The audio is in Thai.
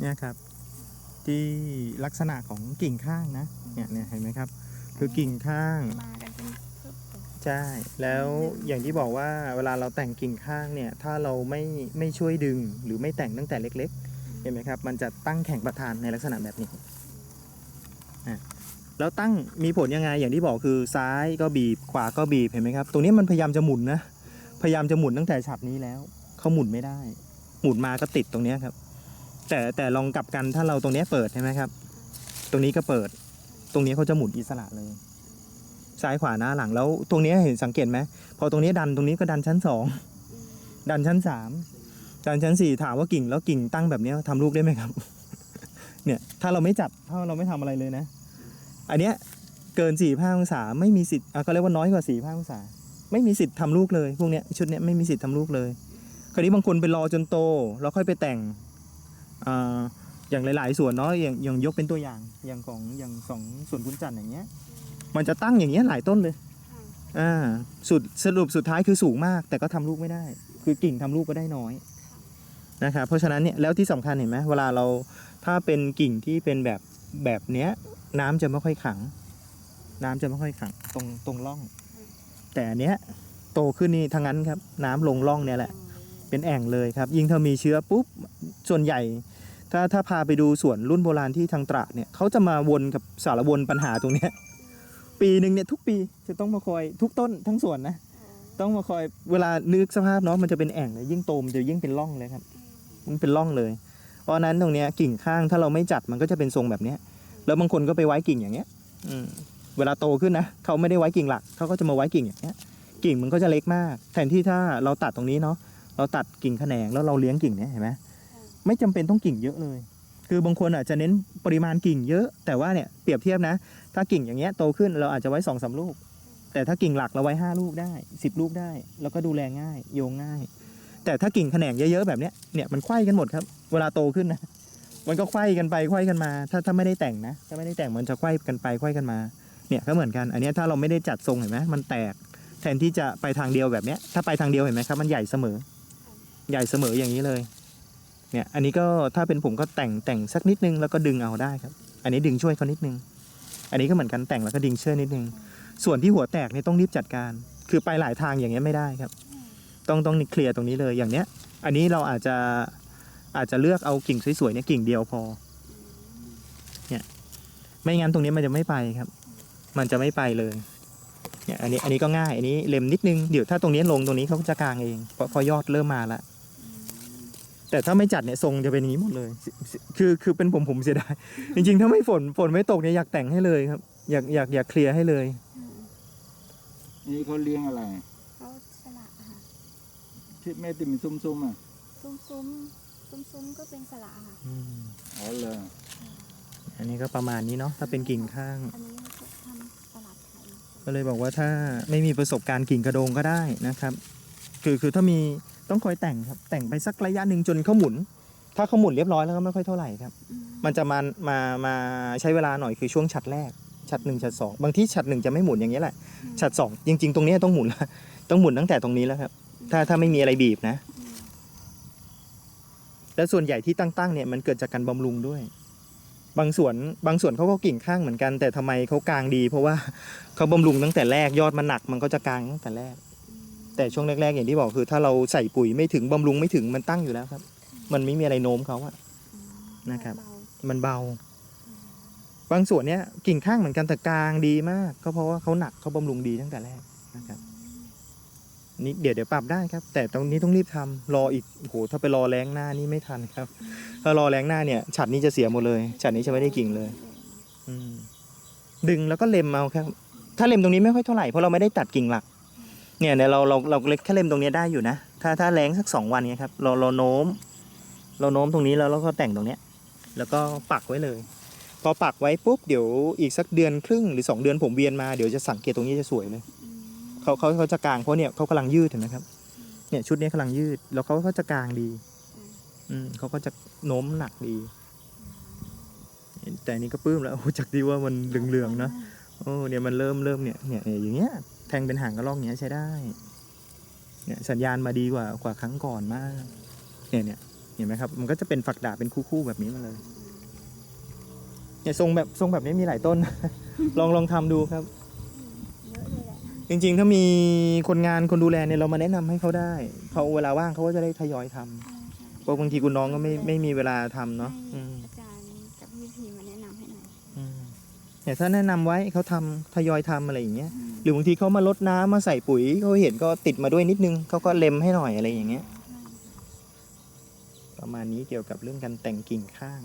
เนี่ยครับ ที่ลักษณะของกิ่งข้างนะเนี่ยเนี่ยเห็นไหมครับ คือกิ่งข้าง มากันเป็นเพิ่มเลยใช่ แล้วอย่างที่บอกว่าเวลาเราแต่งกิ่งข้างเนี่ย ถ้าเราไม่ไม่ช่วยดึงหรือไม่แต่งตั้งแต่เล็ก ๆ เห็นไหมครับ มันจะตั้งแข่งประธานในลักษณะแบบนี้อะแล้วตั้งมีผลยังไงอย่างที่บอกคือซ้ายก็บีบขวาก็บีบเห็นไหมครับ ตรงนี้มันพยายามจะหมุนนะ พยายามจะหมุนตั้งแต่ฉัดนี้แล้วเขาหมุนไม่ได้ หมุนมาก็ติดตรงเนี้ยครับ แต่แต่ลองกลับกันถ้าเราตรงนี้เปิดใช่ไหมครับ ตรงนี้ก็เปิด ตรงนี้เขาจะหมุนอิสระเลย ซ้ายขวาหน้าหลังแล้ว ตรงนี้เห็นสังเกตไหมพอตรงนี้ดันตรงนี้ก็ดันชั้นสองดันชั้นสามดันชั้นสี่ถามว่ากิ่งแล้วกิ่งตั้งแบบนี้ทำลูกได้ไหมครับ เนี่ยถ้าเราไม่จัดถ้าเราไม่ทำอะไรเลยนะ อันเนี้ยเกินสี่ห้าองศาไม่มีสิทธิ์อะก็เรียกว่าน้อยกว่าสี่ห้าองศา ไม่มีสิทธิ์ทำลูกเลย พวกเนี้ยชุดเนี้ยไม่มีสิทธิ์ทำลูกเลย คราวนี้บางคนไปรอจนโตแล้วค่อยไปแต่ง อ่าอย่างหลาย ๆ ส่วนเนาะอย่างอย่างยกเป็นตัวอย่างอย่างของอย่างสองส่วนพุนจันทร์อย่างเงี้ย มันจะตั้งอย่างเงี้ยหลายต้นเลยอ่าสุดสรุปสุดท้ายคือสูงมาก แต่ก็ทำลูกไม่ได้ คือกิ่งทำลูกก็ได้น้อยนะครับเพราะฉะนั้นเนี่ยแล้วที่สำคัญเห็นไหมเวลาเราถ้าเป็นกิ่งที่เป็นแบบแบบเนี้ย น้ำจะไม่ค่อยขัง น้ำจะไม่ค่อยขังตรงตรงร่อง แต่อันเนี้ยโตขึ้นนี่ทั้งนั้นครับ น้ำลงร่องเนี่ยแหละ เป็นแอ่งเลยครับ ยิ่งถ้ามีเชื้อปุ๊บส่วนใหญ่ ถ้าถ้าพาไปดูสวนรุ่นโบราณที่ทางตราดเนี่ยเขาจะมาวนกับสารวนปัญหาตรงเนี้ยปีหนึ่งเนี่ยทุกปีจะต้องมาคอยทุกต้นทั้งสวนนะต้องมาคอยเวลานึกสภาพเนาะมันจะเป็นแอ่งเลยยิ่งโตมันจะยิ่งเป็นร่องเลยครับ มันเป็นร่องเลย เพราะนั้นตรงเนี้ยกิ่งข้างถ้าเราไม่จัดมันก็จะเป็นทรงแบบเนี้ย แล้วบางคนก็ไปไว้กิ่งอย่างเงี้ย อืมเวลาโตขึ้นนะเขาไม่ได้ไว้กิ่งหลักเขาก็จะมาไว้กิ่งอย่างเงี้ย กิ่งมันก็จะเล็กมาก แทนที่ถ้าเราตัดตรงนี้เนาะเราตัดกิ่งแขนงแล้วเราเลี้ยงกิ่งเนี้ยเห็นไหม ไม่จำเป็นต้องกิ่งเยอะเลย คือบางคนอาจจะเน้นปริมาณกิ่งเยอะ แต่ว่าเนี่ยเปรียบเทียบนะ ถ้ากิ่งอย่างเงี้ยโตขึ้นเราอาจจะไว้สองสามลูก แต่ถ้ากิ่งหลักเราไว้ห้าลูกได้สิบลูกได้ แล้วก็ดูแลง่าย โยงง่าย แต่ถ้ากิ่งแขนงเยอะๆแบบเนี้ยเนี่ยมันไขว้กันหมดครับ เวลาโตขึ้นนะมันก็ไขว้กันไปไขว้กันมา ถ้าถ้าไม่ได้แต่งนะถ้าไม่ได้แต่งมันจะไขว้กันไปไขว้กันมาเนี่ยก็เหมือนกัน อันนี้ถ้าเราไม่ได้จัดทรงเห็นไหมมันแตกแทนที่จะไปทางเดียวแบบเนี้ยถ้าไปทางเดียวเห็นไหมครับ มันใหญ่เสมอ ใหญ่เสมออย่างนี้เลย เนี่ยอันนี้ก็ถ้าเป็นผมก็แต่งแต่งสักนิดนึงแล้วก็ดึงเอาได้ครับ อันนี้ดึงช่วยเขานิดนึง อันนี้ก็เหมือนกันแต่งแล้วก็ดึงเชื่อนิดนึง ส่วนที่หัวแตกเนี่ยต้องรีบจัดการ คือไปหลายทางอย่างเงี้ยไม่ได้ครับ ต้องต้องเคลียร์ตรงนี้เลยอย่างเนี้ย อันนี้เราอาจจะอาจจะเลือกเอากิ่งสวยๆเนี่ยกิ่งเดียวพอ เนี่ยไม่งั้นตรงนี้มันจะไม่ไปครับ มันจะไม่ไปเลยเนี่ยอันนี้อันนี้ก็ง่ายอันนี้เล็มนิดนึงเดี๋ยวถ้าตรงนี้ลงตรงนี้เขาจะกลางเองเพราะพอยอดเริ่มมาละ แต่ถ้าไม่จัดเนี่ยทรงจะเป็นอย่างนี้หมดเลย คือคือเป็นผมผมเสียดาย จริงๆ ถ้าไม่ฝนฝนไม่ตกเนี่ยอยากแต่งให้เลยครับ อยากอยากอยากเคลียร์ให้เลย นี่เขาเลี้ยงอะไรเขาสละค่ะที่แม่ติมซุ่มๆอะ ซุ้มซุ้มซุ้มซุ้มๆก็เป็นสละค่ะอ๋อเลยอันนี้ก็ประมาณนี้เนาะถ้าเป็นกิ่งข้าง อันนี้เขาทำสลัดไทย ก็เลยบอกว่าถ้าไม่มีประสบการณ์กิ่งกระโดงก็ได้นะครับ คือคือถ้ามี ต้องคอยแต่งครับ แต่งไปสักระยะหนึ่งจนเขาหมุน ถ้าเขาหมุนเรียบร้อยแล้วก็ไม่ค่อยเท่าไหร่ครับอืมมันจะมามามาใช้เวลาหน่อยคือช่วงฉัดแรกฉัดหนึ่งฉัดสองบางที่ฉัดหนึ่งจะไม่หมุนอย่างนี้ยแหละฉัดสองจริง ๆ ตรงนี้ต้องหมุนละต้องหมุนตั้งแต่ตรงนี้แล้วครับ ถ้าถ้าไม่มีอะไรบีบนะอืมแล้วส่วนใหญ่ที่ตั้งๆเนี่ยมันเกิดจากการบำรุงด้วย บางส่วนบางส่วนเขาก็กิ่งข้างเหมือนกัน แต่ทำไมเขากลางดี เพราะว่าเขาบำรุงตั้งแต่แรกยอดมันหนัก มันก็จะกลางตั้งแต่แรก แต่ช่วงแรกๆอย่างที่บอกคือ ถ้าเราใส่ปุ๋ยไม่ถึงบำรุงไม่ถึงมันตั้งอยู่แล้วครับ มันไม่มีอะไรโน้มเขาอะนะครับ มันเบา บางส่วนเนี้ยกิ่งข้างเหมือนกันแต่กลางดีมาก ก็เพราะว่าเขาหนักเขาบำรุงดีตั้งแต่แรกนะครับนี่เดี๋ยวเดี๋ยวปรับได้ครับ แต่ตรงนี้ต้องรีบทำรออีกโอ้โหถ้าไปรอแรงหน้านี่ไม่ทันครับ ถ้ารอแรงหน้าเนี่ยฉัดนี้จะเสียหมดเลยฉัดนี้จะไม่ได้กิ่งเลย อืมดึงแล้วก็เล็มเอาครับ ถ้าเล็มตรงนี้ไม่ค่อยเท่าไหร่เพราะเราไม่ได้ตัดกิ่งหลัก เนี่ยเนี่ยเราเราเราเล็กแค่เล็มตรงเนี้ยได้อยู่นะ ถ้าถ้าแรงสักสองวันเนี่ยครับเราเราโน้ม เราโน้มตรงนี้แล้วเราก็แต่งตรงเนี้ย แล้วก็ปักไว้เลย พอปักไว้ปุ๊บเดี๋ยวอีกสักเดือนครึ่งหรือสองเดือนผมเวียนมาเดี๋ยวจะสังเกตตรงนี้จะสวยเลยเขาเขาเขาจะกลางเพราะเนี่ยเขากำลังยืดเห็นไหมครับ เนี่ยชุดนี้กำลังยืดแล้วเขาก็จะกลางดี อืมเขาก็จะโน้มหนักดี แต่นี้ก็ปื้มแล้วโอ้จากที่ว่ามันเหลืองๆนะโอ้เนี่ยมันเริ่มเริ่มเนี่ยเนี่ยอย่างเงี้ย แทงเป็นหางกระรอกเนี้ยใช้ได้ เนี่ยสัญญาณมาดีกว่ากว่าครั้งก่อนมาก เนี่ยเนี่ยเห็นไหมครับ มันก็จะเป็นฝักดาบเป็นคู่ๆแบบนี้มาเลย เนี่ยทรงแบบทรงแบบนี้มีหลายต้น ลองลองทำดูครับ จริงๆ ถ้ามีคนงานคนดูแลเนี่ยเรามาแนะนำให้เขาได้เขาเวลาว่างเขาก็จะได้ทยอยทำเพราะบางทีคุณน้องก็ไม่ไม่มีเวลาทำเนาะ เนี่ยถ้าแนะนำไว้เขาทำทยอยทำอะไรอย่างเงี้ยหรือบางทีเขามาลดน้ำมาใส่ปุ๋ยเขาเห็นก็ติดมาด้วยนิดนึงเขาก็เล็มให้หน่อยอะไรอย่างเงี้ย ประมาณนี้เกี่ยวกับเรื่องการแต่งกิ่งข้าง